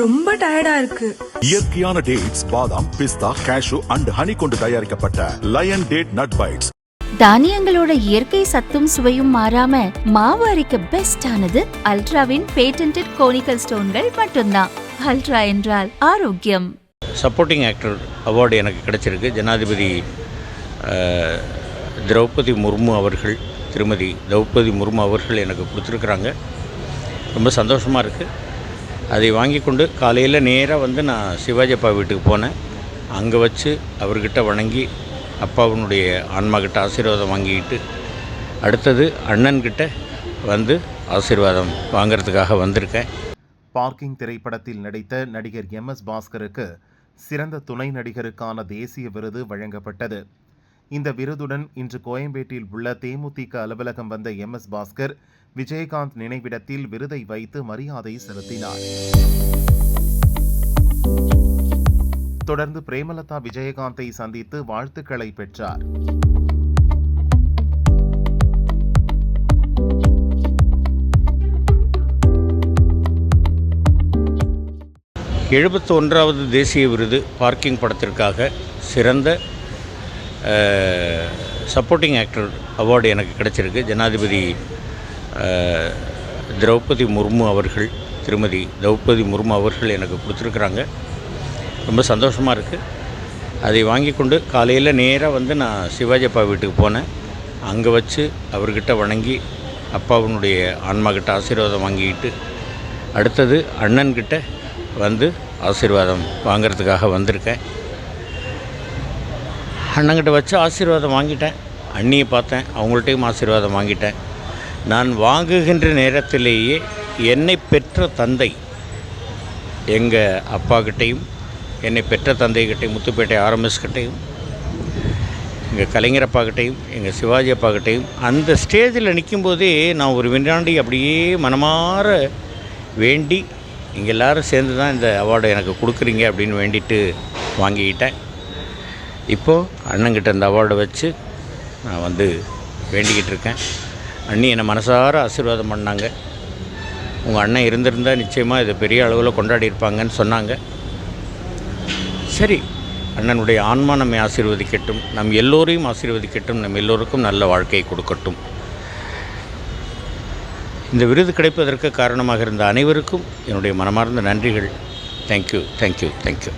ரொம்ப டயர்டா இருக்கு. இயற்கையான டேட்ஸ் பாதாம் பிஸ்தா கேஷு அண்ட் ஹனி கொண்டு தயாரிக்கப்பட்ட லயன் டேட் நட் பைட்ஸ் தானியங்களோட இயற்கை சத்தும் சுவையும் மாறாம மாவு அரைக்க பெஸ்ட் ஆனது அல்ட்ராவின் பேட்டன்ட் கோனிக்கல் ஸ்டோன்கள் மட்டும்தான். அல்ட்ரா என்றால் ஆரோக்கியம். சப்போர்ட்டிங் ஆக்டர் அவார்டு எனக்கு கிடைச்சிருக்கு. ஜனாதிபதி திரௌபதி முர்மு அவர்கள் திருமதி திரௌபதி முர்மு அவர்கள் எனக்கு கொடுத்துருக்குறாங்க. ரொம்ப சந்தோஷமாக இருக்குது அதை வாங்கி கொண்டு காலையில் நேராக வந்து நான் சிவாஜி அப்பா வீட்டுக்கு போனேன். அங்கே வச்சு அவர்கிட்ட வணங்கி அப்பாவினுடைய ஆன்மாக்கிட்ட ஆசீர்வாதம் வாங்கிக்கிட்டு அடுத்தது அண்ணன்கிட்ட வந்து ஆசீர்வாதம் வாங்கிறதுக்காக வந்திருக்கேன். பார்க்கிங் திரைப்படத்தில் நடித்த நடிகர் எம். எஸ். பாஸ்கருக்கு சிறந்த துணை நடிகருக்கான தேசிய விருது வழங்கப்பட்டது. இந்த விருதுடன் இன்று கோயம்பேட்டில் உள்ள தேமுதிக அலுவலகம் வந்த எம். எஸ். பாஸ்கர் விஜயகாந்த் நினைவிடத்தில் விருதை வைத்து மரியாதை செலுத்தினார். தொடர்ந்து பிரேமலதா விஜயகாந்தை சந்தித்து வாழ்த்துக்களை பெற்றார். எழுபத்தி ஒன்றாவது தேசிய விருது பார்க்கிங் படத்திற்காக சிறந்த சப்போர்ட்டிங் ஆக்டர் அவார்டு எனக்கு கிடைச்சிருக்கு. ஜனாதிபதி திரௌபதி முர்மு அவர்கள் திருமதி திரௌபதி முர்மு அவர்கள் எனக்கு கொடுத்துருக்குறாங்க. ரொம்ப சந்தோஷமாக இருக்குது அதை வாங்கி கொண்டு காலையில் நேராக வந்து நான் சிவாஜி அப்பா வீட்டுக்கு போனேன். அங்கே வச்சு அவர்கிட்ட வணங்கி அப்பாவினுடைய ஆன்மாக்கிட்ட ஆசீர்வாதம் வாங்கிக்கிட்டு அடுத்தது அண்ணன்கிட்ட வந்து ஆசீர்வாதம் வாங்கிறதுக்காக வந்திருக்கேன். அண்ணங்கிட்ட வச்சு ஆசீர்வாதம் வாங்கிட்டேன். அண்ணியை பார்த்தேன். அவங்கள்ட்டையும் ஆசீர்வாதம் வாங்கிட்டேன். நான் வாங்குகின்ற நேரத்திலேயே என்னை பெற்ற தந்தை எங்கள் அப்பாக்கிட்டையும் என்னை பெற்ற தந்தைகிட்டையும் முத்துப்பேட்டை ஆர்எம்எஸ் கிட்டையும் எங்கள் கலைஞர் அப்பாக்கிட்டையும் எங்கள் சிவாஜி அப்பாக்கிட்டையும் அந்த ஸ்டேஜில் நிற்கும்போதே நான் ஒரு வினாண்டி அப்படியே மனமாற வேண்டி இங்கே எல்லாரும் சேர்ந்து தான் இந்த அவார்டை எனக்கு கொடுக்குறீங்க அப்படின்னு வேண்டிட்டு வாங்கிக்கிட்டேன். இப்போது அண்ணங்கிட்ட இந்த அவார்டை வச்சு நான் வந்து வேண்டிக்கிட்டு இருக்கேன். அண்ணி என்னை மனசார ஆசீர்வாதம் பண்ணாங்க. உங்கள் அண்ணன் இருந்திருந்தால் நிச்சயமாக இதை பெரிய அளவில் கொண்டாடி இருப்பாங்கன்னு சொன்னாங்க. சரி அண்ணனுடைய ஆன்மா நம்மை ஆசீர்வதிக்கட்டும் நம் எல்லோரையும் ஆசீர்வதிக்கட்டும் நம் எல்லோருக்கும் நல்ல வாழ்க்கையை கொடுக்கட்டும். இந்த விருது கிடைப்பதற்கு காரணமாக இருந்த அனைவருக்கும் என்னுடைய மனமார்ந்த நன்றிகள். Thank you thank you thank you